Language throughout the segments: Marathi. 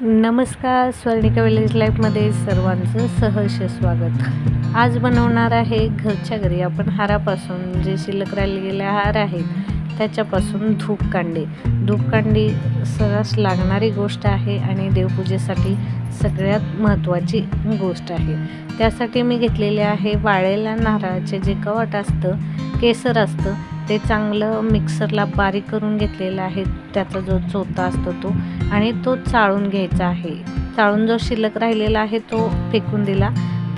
नमस्कार स्वर्णिका विलेज लाईफमध्ये सर्वांचं सहर्ष स्वागत. आज बनवणार आहे घरच्या घरी. आपण हारापासून जे शिल्लक राहिलेले हार आहेत त्याच्यापासून धूपकांडी. धूपकांडी सरस लागणारी गोष्ट आहे आणि देवपूजेसाठी सगळ्यात महत्त्वाची गोष्ट आहे. त्यासाठी मी घेतलेले आहे वाळेला नारळाचे जे कवट असतं केसर असतं ते चांगलं मिक्सरला बारीक करून घेतलेलं आहे. त्याचा जो चोथा असतो तो आणि तो चाळून घ्यायचा आहे. चाळून जो शिल्लक राहिलेला आहे तो फेकून दिला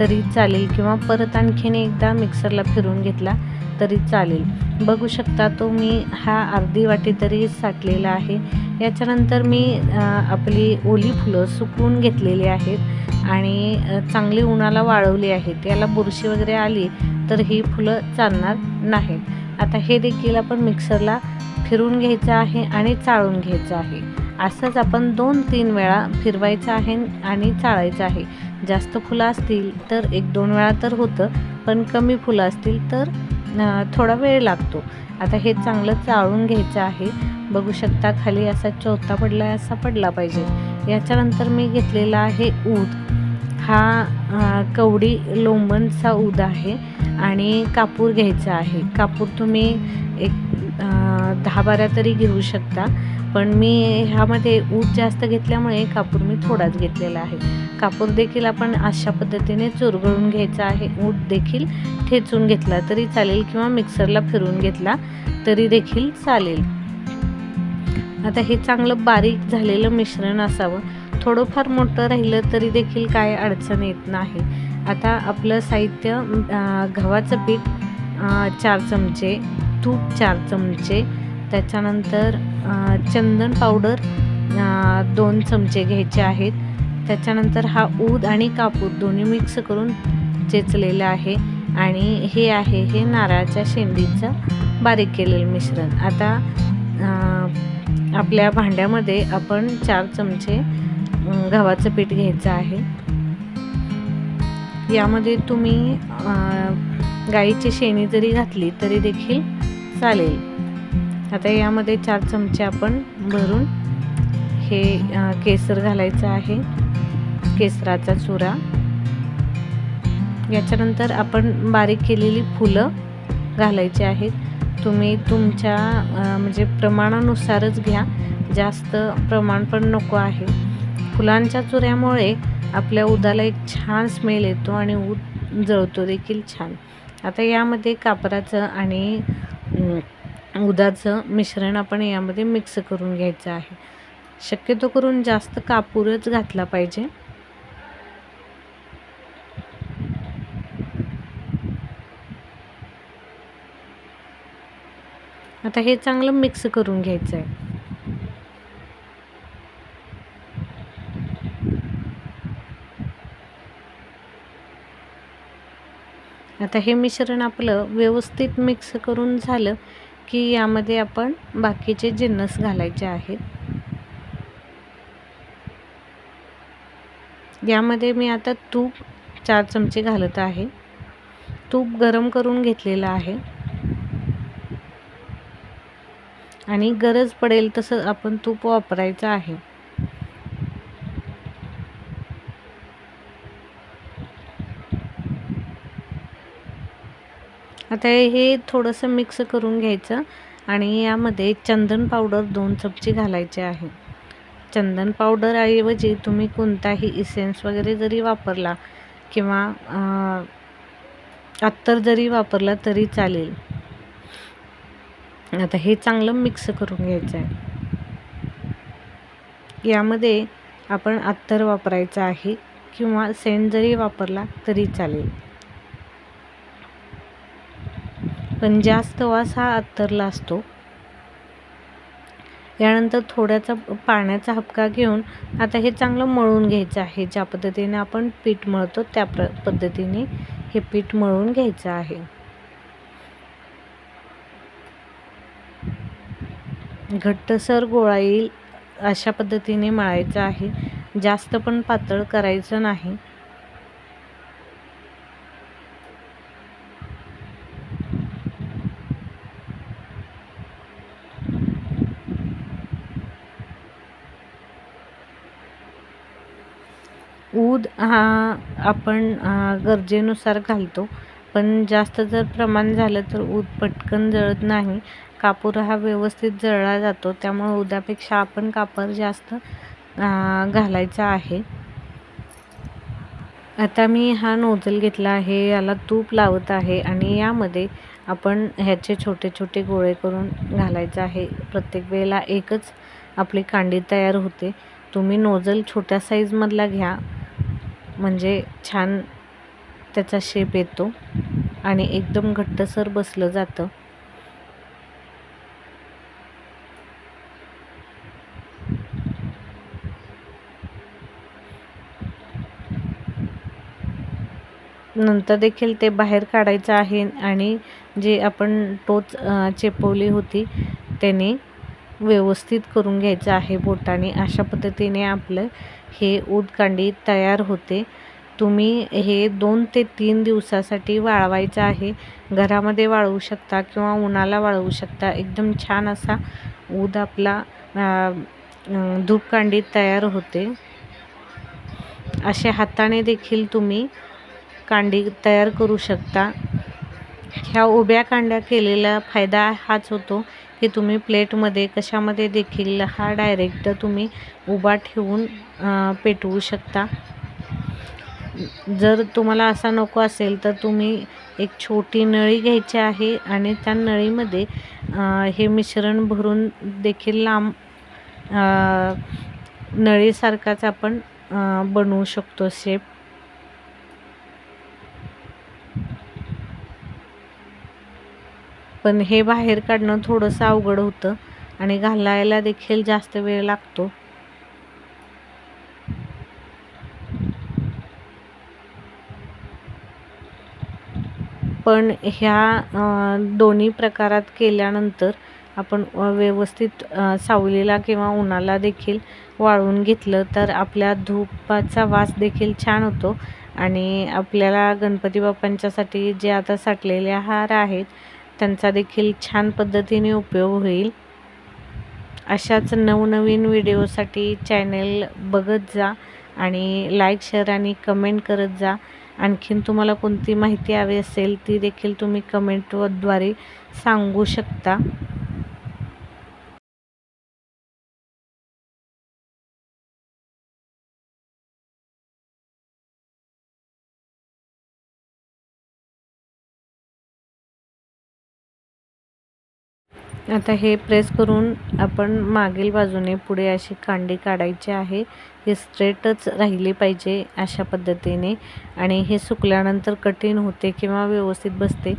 तरी चालेल किंवा परत आणखीन एकदा मिक्सरला फिरून घेतला तरी चालेल. बघू शकता तो मी हा अर्धी वाटी तरी साठलेला आहे. याच्यानंतर मी आपली ओली फुलं सुकवून घेतलेली आहेत आणि चांगली उन्हाला वाळवली आहेत. याला बुरशी वगैरे आली तर ही फुलं चालणार नाहीत. आता हे देखील आपण मिक्सरला फिरून घ्यायचं आहे आणि चाळून घ्यायचं आहे. असंच आपण दोन तीन वेळा फिरवायचं आहे आणि चाळायचं आहे. जास्त फुलं असतील तर एक दोन वेळा तर होतं पण कमी फुलं असतील तर थोडा वेळ लागतो. आता हे चांगलं चाळून घ्यायचं आहे. बघू शकता खाली असा चौथा पडला आहे असा पडला पाहिजे. याच्यानंतर मी घेतलेला आहे ऊद. हा कवडी लोंबनचा ऊद आहे आणि कापूर घ्यायचा आहे. कापूर तुम्ही एक दहा बारा तरी घेऊ शकता. पण मी ह्यामध्ये ऊट जास्त घेतल्यामुळे कापूर मी थोडाच घेतलेला आहे. कापूर देखील आपण अशा पद्धतीने चुरगळून घ्यायचा आहे. ऊट देखील ठेचून घेतला तरी चालेल किंवा मिक्सरला फिरून घेतला तरी देखील चालेल. आता हे चांगलं बारीक झालेलं मिश्रण असावं. थोडंफार मोठं राहिलं तरी देखील काय अडचण येत नाही. आता आपलं साहित्य गव्हाचं पीठ चार चमचे तूप चार चमचे त्याच्यानंतर चंदन पावडर दोन चमचे घ्यायचे आहेत. त्याच्यानंतर हा ऊद आणि कापूर दोन्ही मिक्स करून चेचलेलं आहे आणि हे आहे हे नारळाच्या शेंडीचं बारीक केलेलं मिश्रण. आता आपल्या भांड्यामध्ये आपण चार चमचे गव्हाचं पीठ घ्यायचं आहे. यामध्ये तुम्ही गाईची शेणी जरी घातली तरी देखील चालेल. आता यामध्ये चार चमचे आपण भरून हे केसर घालायचं आहे. केसराचा चुरा. याच्यानंतर आपण बारीक केलेली फुलं घालायची आहेत. तुम्ही तुमच्या म्हणजे प्रमाणानुसारच घ्या. जास्त प्रमाण पण नको आहे. फुलांच्या चुऱ्यामुळे आपल्या उदाला एक छान स्मेल येतो आणि ऊद जळतो देखील छान. आता यामध्ये कापराचं आणि उदाचं मिश्रण आपण यामध्ये मिक्स करून घ्यायचं आहे. शक्यतो करून जास्त कापूरच घातला पाहिजे. आता हे चांगलं मिक्स करून घ्यायचं आहे आता हे मिश्रण आपलं व्यवस्थित मिक्स करून झालं की यामध्ये आपण बाकीचे जिन्नस घालायचे आहेत. यामध्ये मी आता तूप चार चमचे घालत आहे. तूप गरम करून घेतलेलं आहे. आणि गरज पडेल तसं आपण तूप वापरायचं आहे. आता हे थोडंसं मिक्स करून घ्यायचं आणि यामध्ये चंदन पावडर दोन चमचे घालायचे आहे. चंदन पावडर ऐवजी तुम्ही कोणताही इसेन्स वगैरे जरी वापरला किंवा अत्तर जरी वापरला तरी चालेल. आता हे चांगलं मिक्स करून घ्यायचं आहे. यामध्ये आपण अत्तर वापरायचं आहे किंवा सेंट जरी वापरला तरी चालेल. पण जास्त वास हा अत्तरला असतो. यानंतर थोड्याचा पाण्याचा हपका घेऊन आता हे चांगलं मळून घ्यायचं आहे. ज्या पद्धतीने आपण पीठ मळतो त्या प्र पद्धतीने हे पीठ मळून घ्यायचं आहे. घट्टसर गोळा येईल अशा पद्धतीने मळायचं आहे. जास्त पण पातळ करायचं नाही. ऊद हा आपण गरजेनुसार घालतो. पण जास्त जर प्रमाण झालं तर ऊद पटकन जळत नाही. कापूर हा व्यवस्थित जळला जातो. त्यामुळे उद्यापेक्षा आपण कापूर जास्त घालायचा आहे. आता मी हा नोझल घेतला आहे. याला तूप लावत आहे आणि यामध्ये आपण ह्याचे छोटे छोटे गोळे करून घालायचं आहे. प्रत्येक वेळेला एकच आपली कांडी तयार होते. तुम्ही नोजल छोट्या साईजमधला घ्या. म्हणजे छान त्याचा शेप येतो आणि एकदम घट्टसर बसलं जातं. नंतर देखील ते बाहेर काढायचं आहे आणि जे आपण टोच चेपवली होती त्याने व्यवस्थित करून घ्यायचं आहे बोटाने. अशा पद्धतीने आपलं हे ऊदकांडी तयार होते. तुम्ही हे दोन ते तीन दिवसासाठी वाळवायचं आहे. घरामध्ये वाळवू शकता किंवा उन्हाला वाळवू शकता. एकदम छान असा ऊद आपला धूपकांडी तयार होते. असे हाताने देखील तुम्ही कांडी तयार करू शकता. ह्या उभ्या कांड्या केलेला फायदा हाच होतो. की तुम्ही प्लेटमध्ये कशामध्ये देखील हा डायरेक्ट तुम्ही उभा ठेवून पेटवू शकता. जर तुम्हाला असा नको असेल तर तुम्ही एक छोटी नळी घ्यायची आहे आणि त्या नळीमध्ये हे मिश्रण भरून देखील लांब नळीसारखाच आपण बनवू शकतो शेप पण हे बाहेर काढणं थोडंसं अवघड होतं आणि घालायला देखील जास्त वेळ लागतो. पण ह्या दोन्ही प्रकारात केल्यानंतर आपण व्यवस्थित सावलीला किंवा उन्हाला देखील वाळवून घेतलं तर आपल्या धूपाचा वास देखील छान होतो. आणि आपल्याला गणपती बाप्पांच्यासाठी जे आता साठलेले हार आहेत त्यांचा देखील छान पद्धतीने उपयोग होईल. अशाच नवनवीन व्हिडिओसाठी चॅनेल बघत जा आणि लाईक शेअर आणि कमेंट करत जा. आणखीन तुम्हाला कोणती माहिती हवी असेल ती देखील तुम्ही कमेंटद्वारे सांगू शकता. आता हे प्रेस करून आपण मागील बाजूने पुढे अशी कांडी काढायची आहे. हे स्ट्रेटच राहिली पाहिजे अशा पद्धतीने. आणि हे सुकल्यानंतर कठीण होते किंवा व्यवस्थित बसते.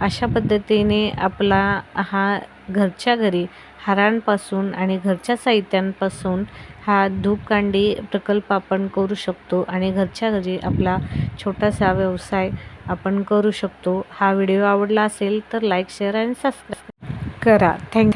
अशा पद्धतीने आपला हा घरच्या घरी हारांपासून आणि घरच्या साहित्यांपासून हा धूपकांडी प्रकल्प आपण करू शकतो आणि घरच्या घरी आपला छोटासा व्यवसाय आपण करू शकतो. हा व्हिडिओ आवडला असेल तर लाईक शेअर आणि सबस्क्राईब करा थँक्यू